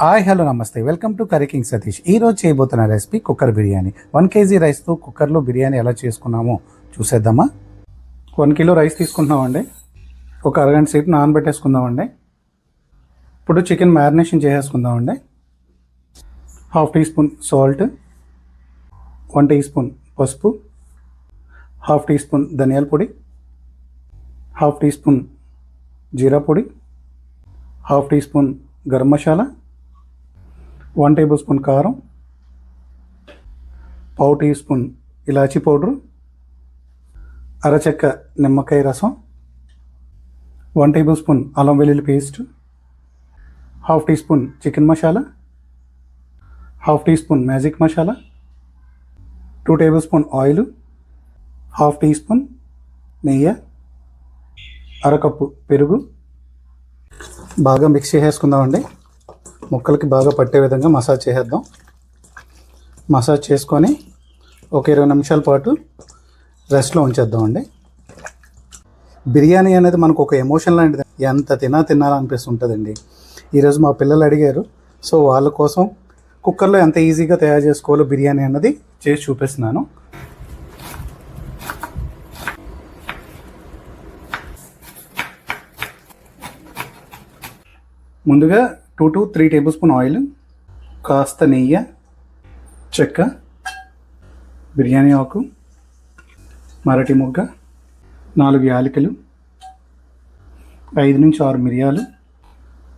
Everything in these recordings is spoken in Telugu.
హాయ్ హలో నమస్తే. Welcome to curry king Satish. ఈ రోజు చేయబోతున్న recipe cooker biryani. One KG రైస్తో కుక్కర్లో బిర్యానీ ఎలా చేసుకున్నామో చూసేద్దామా? వన్ కిలో రైస్ తీసుకుంటున్నామండి. ఒక అరగంట సేపు నానబెట్టేసుకుందామండి. ఇప్పుడు chicken marination చేసేసుకుందామండి. Half teaspoon salt. One teaspoon పసుపు. హాఫ్ టీ స్పూన్ ధనియాల పొడి. హాఫ్ టీ స్పూన్ జీరా పొడి. Half teaspoon garam masala. One tablespoon కారం పావు టీ స్పూన్ ఇలాచీ పౌడరు అరచెక్క నిమ్మకాయ రసం వన్ టేబుల్ స్పూన్ అల్లం వెల్లుల్లి paste half teaspoon chicken masala half teaspoon magic masala two tablespoon oil half teaspoon నెయ్యి అరకప్పు పెరుగు. బాగా మిక్స్ చేసేసుకుందామండి. ముక్కలకి బాగా పట్టే విధంగా మసాజ్ చేసేద్దాం. మసాజ్ చేసుకొని ఒక ఇరవై నిమిషాల పాటు రెస్ట్లో ఉంచేద్దామండి. బిర్యానీ అనేది మనకు ఒక ఎమోషన్ లాంటిది. ఎంత తినా తినాలనిపిస్తుంటుందండి. ఈరోజు మా పిల్లలు అడిగారు. సో వాళ్ళ కోసం కుక్కర్లో ఎంత ఈజీగా తయారు చేసుకోవాలో బిర్యానీ అన్నది చేసి చూపిస్తున్నాను. ముందుగా two to three tablespoon oil కాస్త నెయ్యి చెక్క బిర్యానీ ఆకు మరటి మొగ్గ నాలుగు యాలకులు ఐదు నుంచి ఆరు మిరియాలు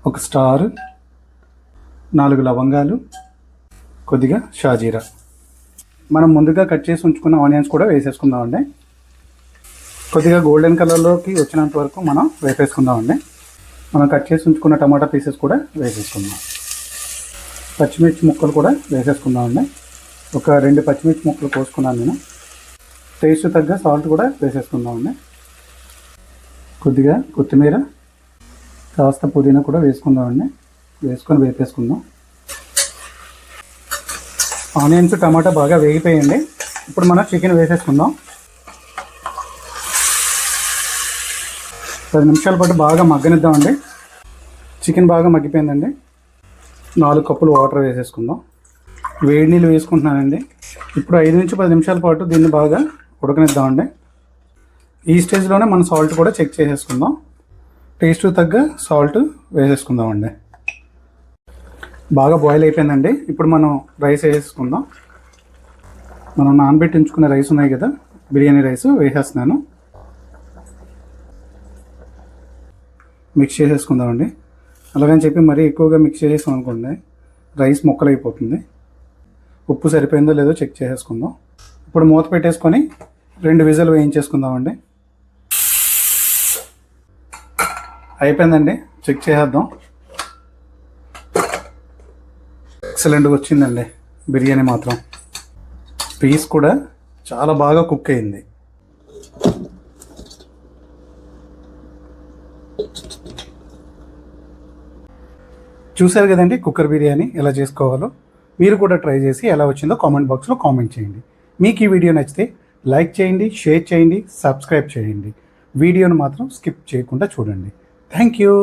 ఒక స్టార్ నాలుగు లవంగాలు కొద్దిగా షాజీరా. మనం ముందుగా కట్ చేసి ఉంచుకున్న ఆనియన్స్ కూడా వేసేసుకుందామండి. కొద్దిగా గోల్డెన్ కలర్లోకి వచ్చినంత వరకు మనం వేపేసుకుందామండి. మనం కట్ చేసి ఉంచుకున్న టమాటా పీసెస్ కూడా వేసేసుకుందాం. పచ్చిమిర్చి ముక్కలు కూడా వేసేసుకుందామండి. ఒక రెండు పచ్చిమిర్చి ముక్కలు కోసుకున్నాను నేను. టేస్ట్ తగ్గ సాల్ట్ కూడా వేసేసుకుందామండి. కొద్దిగా కొత్తిమీర కాస్త పుదీనా కూడా వేసుకుందామండి. వేసుకొని వేపేసుకుందాం. ఆనియన్స్ టమాటా బాగా వేగిపోయండి. ఇప్పుడు మనం చికెన్ వేసేసుకుందాం. పది నిమిషాల పాటు బాగా మగ్గనిద్దామండి. చికెన్ బాగా మగ్గిపోయిందండి. నాలుగు కప్పులు వాటర్ వేసేసుకుందాం. వేడి నీళ్ళు వేసుకుంటున్నానండి. ఇప్పుడు ఐదు నుంచి పది నిమిషాల పాటు దీన్ని బాగా ఉడకనిద్దామండి. ఈ స్టేజ్లోనే మనం సాల్ట్ కూడా చెక్ చేసేసుకుందాం. టేస్ట్ తగ్గ సాల్ట్ వేసేసుకుందామండి. బాగా బాయిల్ అయిపోయిందండి. ఇప్పుడు మనం రైస్ వేసేసుకుందాం. మనం నానబెట్టి ఉంచుకునే రైస్ ఉన్నాయి కదా బిర్యానీ రైస్ వేసేస్తున్నాను. మిక్స్ చేసేసుకుందామండి. అలాగని చెప్పి మరీ ఎక్కువగా మిక్స్ చేసేసాం అనుకోండి రైస్ ముక్కలు అయిపోతుంది ఉప్పు సరిపోయిందో లేదో చెక్ చేసేసుకుందాం. ఇప్పుడు మూత పెట్టేసుకొని రెండు విజలు వేయించేసుకుందామండి. అయిపోయిందండి చెక్ చేసేద్దాం. ఎక్సలెంట్గా వచ్చిందండి బిర్యానీ మాత్రం. పీస్ కూడా చాలా బాగా కుక్ అయింది. చూశారు కదండి కుక్కర్ బిర్యానీ ఎలా చేసుకోవాలో? మీరు కూడా ట్రై చేసి ఎలా వచ్చిందో కామెంట్ బాక్స్లో కామెంట్ చేయండి. మీకు ఈ వీడియో నచ్చితే లైక్ చేయండి షేర్ చేయండి సబ్స్క్రైబ్ చేయండి. వీడియోను మాత్రం స్కిప్ చేయకుండా చూడండి. Thank you.